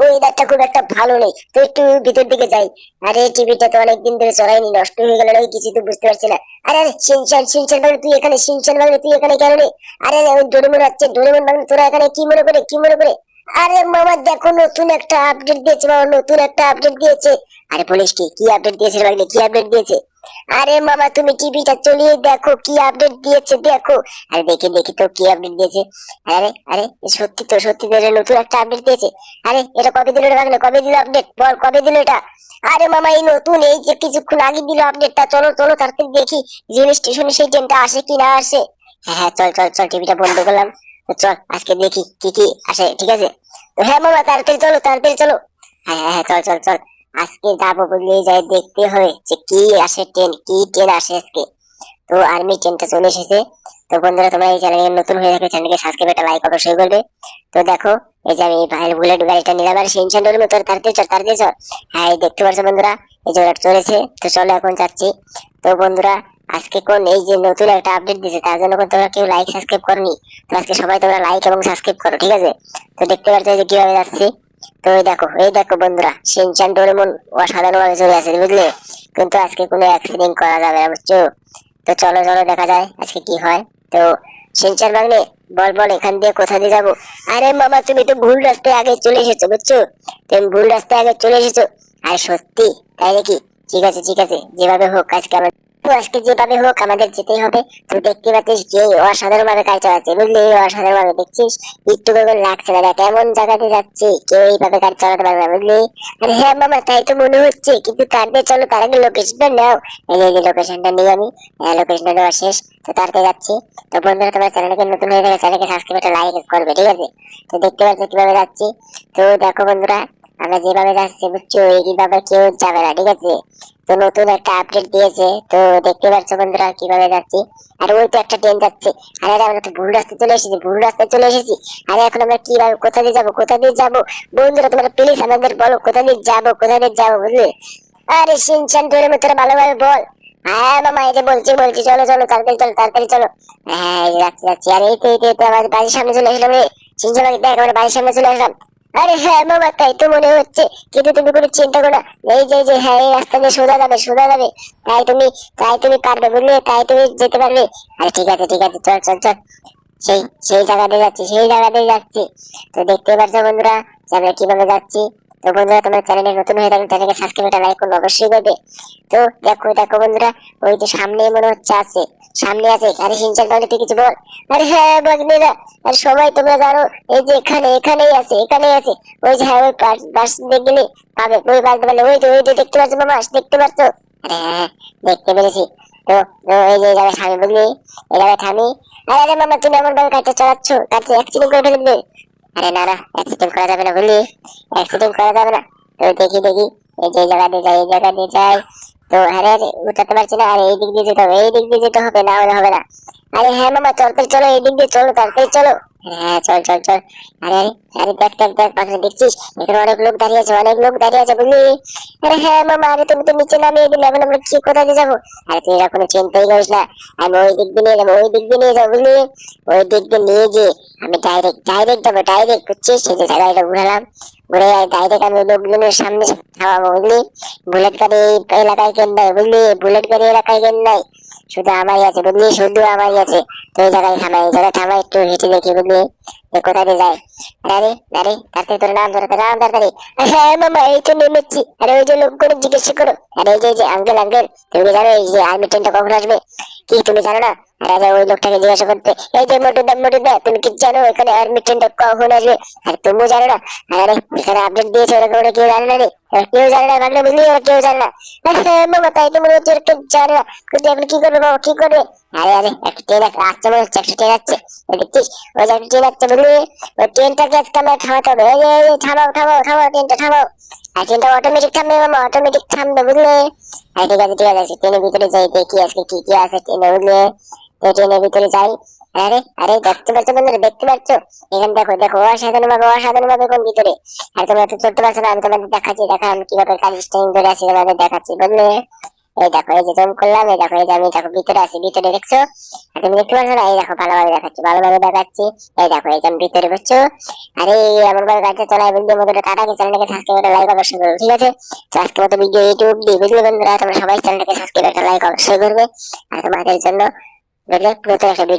ওয়েদারটা খুব একটা ভালো নেই। তো একটু ভিতর দিকে যাই। আরে টিভিটা তো অনেকদিন ধরে চড়াইনি, নষ্ট হয়ে গেল নাকি কিছু তো বুঝতে পারছি না। আরে আরে, সিনচান সিনচান তুই এখানে, সিনচান তুই এখানে কেন রে? আরে ডোরেমন ডোরেমন তোরা এখানে কি মনে করে, কি মনে করে? আরে, মামা, দেখো, নতুন একটা আপডেট দিয়েছে নতুন একটা আপডেট দিয়েছে। আরে, বলিস কি কি আপডেট দিয়েছে বাগলে কি আপডেট দিয়েছে? আরে মামা তুমি টিভিটা চলিয়ে দেখো কি আপডেট দিয়েছে দেখো। আরে দেখি দেখি তো কি আপডেট দিয়েছে। আরে আরে সত্যি তো সত্যি তো নতুন একটা আপডেট দিয়েছে। আরে এটা কবে দিল রে বাগলে কবে দিল আপডেট বল কবে দিল এটা? আরে মামা এই নতুন এই যে কিছুক্ষণ আগে দিল আপডেটটা চলো চলো তাড়াতাড়ি দেখি রেল স্টেশনে সেই ট্রেনটা আসে কি না আসে। হ্যাঁ হ্যাঁ চল চল চল টিভিটা বন্ধ করলাম। চল আজকে দেখি কি কি আসে ঠিক আছে? হ্যাঁ মামা তাড়াতাড়ি চলো তাড়াতাড়ি চলো। হ্যাঁ হ্যাঁ হ্যাঁ, চল চল চল। আজকে যাব বলে যাই দেখতে হবে যে কি আসে ট্রেন কি ট্রেন আসে আজকে। তো আর্মি ট্রেনটা চলে এসেছে। তো বন্ধুরা, তোমরা এই চ্যানেলে নতুন হয়ে থাকলে চ্যানেলকে সাবস্ক্রাইব একটা লাইক অবশ্যই করবে। তো দেখো, এই যে আমি ভাইয়ের বুলেট গাড়িটা নিলাম আর সিনচান ডোরের মতো তাড়াতাড়ি চল তাড়াতাড়ি চল হ্যাঁ দেখতে পাচ্ছ বন্ধুরা, এই যে ওরা চলেছে। তো চলো এখন যাচ্ছি। তো বন্ধুরা, আজকে কোন এই যে নতুন একটা আপডেট দিয়েছে, তার জন্য কোন তোমরা কেউ লাইক সাবস্ক্রাইব করনি। তো আজকে সবাই তোমরা লাইক এবং সাবস্ক্রাইব করো, ঠিক আছে? তো দেখতে পাচ্ছ যে কীভাবে যাচ্ছি। তো দেখো, এই দেখো বন্ধুরা, সিনচান ডোরেমন চলে আসে বুঝলে? কিন্তু আজকে কোনো অ্যাক্সিডেন্ট করা যাবে না, বুঝছ? তো চলো চলো, দেখা যায় আজকে কি হয়। তো সিনচান বাগনে বল বল, এখান দিয়ে কোথা দিয়ে যাব? আরে মামা, তুমি তো ভুল রাস্তায় আগে চলে এসেছ, বুঝছ? তুমি ভুল রাস্তায় আগে চলে এসেছ। আর সত্যি, তাই নাকি? ঠিক আছে ঠিক আছে, যেভাবে হোক, আজকে আমার তো আজকে যেভাবে হোক আমাদের যেতেই হবে। তো দেখতে পাচ্ছিস যে অসাধারণ ভাবে কাজ চালাচ্ছে, বুঝলি? অসাধারণ ভাবে দেখছিস? একটু করে লাগছে না, দেখ, এমন জায়গাতে যাচ্ছে, কেউ এইভাবে গাড়ি চালাতে পারবে না, বুঝলি? আরে হ্যাঁ মামা, তাই তো মনে হচ্ছে, কিন্তু তার চলো, তার আগে লোকেশনটা নাও। এই যে লোকেশনটা নিয়ে আমি লোকেশনটা নেওয়া শেষ। তো তারকে যাচ্ছি। তো বন্ধুরা, তোমার চ্যানেলকে নতুন হয়ে থাকে চ্যানেলকে সাবস্ক্রাইব একটা লাইক করবে, ঠিক আছে? তো দেখতে পাচ্ছ কীভাবে যাচ্ছি। তো দেখো বন্ধুরা আমরা যেভাবে যাচ্ছি বুঝছ? এইভাবে কেউ যাবে না ঠিক আছে? তো নতুন একটা আপডেট দিয়েছে তো দেখতে পাচ্ছ বন্ধুরা কীভাবে যাচ্ছি। আর ওই তো একটা ট্রেন যাচ্ছে। আরে আরে আমরা তো ভুল রাস্তায় চলে এসেছি ভুল রাস্তায় চলে এসেছি। আরে এখন আমরা কীভাবে কোথা দিয়ে যাব কোথা দিয়ে যাব? বন্ধুরা তোমরা প্লিজ আমাদের বলো কোথা দিয়ে যাব কোথা দিয়ে যাব বুঝলে? আরে সিনচান ধরে তোরা ভালোভাবে বল। হ্যাঁ মামা এই যে বলছি বলছি চলো চলো তাড়াতাড়ি চলো তাড়াতাড়ি চলো। হ্যাঁ যাচ্ছি যাচ্ছি। আর এই তো এই তো, আমাদের বাড়ির সামনে চলে এসলাম রে। সিনচান দেখ আমরা বাড়ির সামনে চলে আসলাম আরে হ্যাঁ মামা তাই তো মনে হচ্ছে। কিন্তু তুমি কোনো চিন্তা করো এই যে যে হ্যাঁ এই রাস্তা দিয়ে সোজা যাবে সোজা যাবে। তাই তুমি তাই তুমি পারবে বুঝলে তাই তুমি যেতে পারবে আরে ঠিক আছে ঠিক আছে, চল চল চল। সেই সেই জায়গাতে যাচ্ছি, সেই জায়গাতে যাচ্ছি। তো দেখতে পাচ্ছ বন্ধুরা যে আমরা কীভাবে যাচ্ছি। তো বন্ধুরা, তোমার চ্যানেলে নতুন হয়ে থাকলে চ্যানেলকে সাবস্ক্রাইব লাইক করুন অবশ্যই করবে। তো দেখো দেখো বন্ধুরা, ওই তো সামনে মনে হচ্ছে আছে। সামনে আছে। আরে সিনচান তাহলে তুই কিছু বল। আরে হ্যাঁ বাগনেরা আরে সবাই তোমরা জানো এই যে এখানে এখানেই আছে এখানেই আছে। ওই যে হ্যাঁ ওই দিয়ে গেলে পাবে। ওই পাশ দিয়ে ওই তো ওই তো দেখতে পাচ্ছ মামা দেখতে পাচ্ছ? আরে হ্যাঁ হ্যাঁ, দেখতে পেরেছি। তো এই যে জায়গায় থামি বুঝলি এই জায়গায় থামি। আরে আরে মামা তুমি এমন ভাবে চালাচ্ছ। কাজটা অ্যাক্সিডেন্ট করে আরে না না অ্যাক্সিডেন্ট করা যাবে না বুঝলি? অ্যাক্সিডেন্ট করা যাবে না। তো দেখি দেখি। এই যে জায়গা দিয়ে যাই এই জায়গা দিয়ে যাই। তো আরে আরে উঠাতে পারছি না, আরে এই দিক দিয়ে যেতে হবে, এই দিক দিয়ে যেতে হবে না হলে হবে না। আরে হ্যাঁ মামা তাড়াতাড়ি চলো এই দিক দিয়ে চলো, তাড়াতাড়ি চলো। হ্যাঁ চল চল চল। আরে আরে দেখ দেখ দেখ পাশে দেখছিস? এখানে অনেক লোক দাঁড়িয়ে আছে, অনেক লোক দাঁড়িয়ে আছে বুঝলি আরে হ্যাঁ মামা আরে তুমি তো নিচে নামিয়ে দিলে, এখন আমরা কি কোথায় যাব? আরে তুই এখনও চিন্তাই করিস না, আমি ওই দিক দিয়ে নিয়ে ওই দিক দিয়ে নিয়ে যাব বুঝলি ওই দিক দিয়ে নিয়ে যে আমি ডাইরেক্ট ডাইরেক্ট যাব ডাইরেক্ট বুঝছিস? সেই যে গাড়িটা ঘুরালাম, ঘুরে ডাইরেক্ট আমি লোকজনের সামনে খাওয়াবো বুঝলি বুলেট গাড়ি এলাকায় কেন নাই বুঝলি বুলেট গাড়ি এলাকায় কেন নাই? শুধু আমারই আছে, বুঝলি? শুধু আমারই আছে। তো এই জায়গায় থামাই এই জায়গায় থামাই একটু হেঁটে দেখি, বুঝলি? কোথায় যায়। আরে আরে তাড়াতাড়ি তোর নাম ধরে নাম তাড়াতাড়ি। হ্যাঁ মামা, এই তো নেমেছি। আরে, ওই যে লোকগুলো জিজ্ঞেস করো। আরে, এই যে আঙ্গেল আঙ্গেল তুমি জানো এই যে আর্মি ট্রেনটা কখন আসবে? কি, তুমি জানো না? আরে ওই লোকটাকে জিজ্ঞাসা করতে, এই যে মোটু দা মোটু দা, তুমি কি জানো এখানে আর্মি ট্রেনটা কখন আসবে? আর তুমিও জানো না। আরে এখানে আপডেট দিয়েছে ওরা ওরা কেউ জানে না রে। কেউ জানে না বাংলা বুঝলি ওরা কেউ জানে না। হ্যাঁ মামা তাই তো মনে হচ্ছে ওরা কেউ জানে না। কিন্তু এখন কি করবে, বাবা, কি করবে? আরে আরে, একটা ট্রেন আসছে মনে হচ্ছে, একটা ট্রেন আসছে। দেখছিস ওই যে একটা ট্রেন আসছে বুঝলি? ওই ট্রেনটাকে আজকে আমরা থামাতে হবে। এই এই থামাও থামাও থামাও ট্রেনটা থামাও। আর ট্রেনটা অটোমেটিক থামবে মামা অটোমেটিক থামবে, বুঝলে? আর, ঠিক আছে ঠিক আছে ট্রেনের ভিতরে যাই, দেখি আজকে কি কি আছে ট্রেনে বুঝলে? ট্রেনের ভিতরে যাই। আরে আরে, দেখতে পাচ্ছ বন্ধুরা, দেখতে পাচ্ছ? এখানে দেখো দেখো, অসাধারণ ভাবে অসাধারণ ভাবে কোন ভিতরে। আর তোমরা তো চলতে পারছ না, আমি তোমাদের দেখাচ্ছি দেখা আমি কীভাবে কালি স্টাইন ধরে আছি, তোমাদের দেখাচ্ছি বুঝলে এই দেখো, এই যে জুম করলাম, এই দেখো, এই যে আমি দেখো ভিতরে আছি, ভিতরে দেখছ? আর তুমি দেখতে পাচ্ছ না? এই দেখো, ভালোভাবে দেখাচ্ছি ভালোভাবে দেখাচ্ছি। এই দেখো, এই যে আমি ভিতরে বুঝছ আরে এমন ভাবে গাড়িটা চলায় ভিডিও মতো টাটা কে চ্যানেলটাকে সাবস্ক্রাইব করে লাইক অবশ্যই করবে, ঠিক আছে? তো আজকের মতো ভিডিও ইউটিউব দিয়ে ভিডিও বন্ধুরা? তোমরা সবাই চ্যানেলটাকে সাবস্ক্রাইব করে লাইক অবশ্যই করবে। আর তোমাদের জন্য melek mata yang saya berikan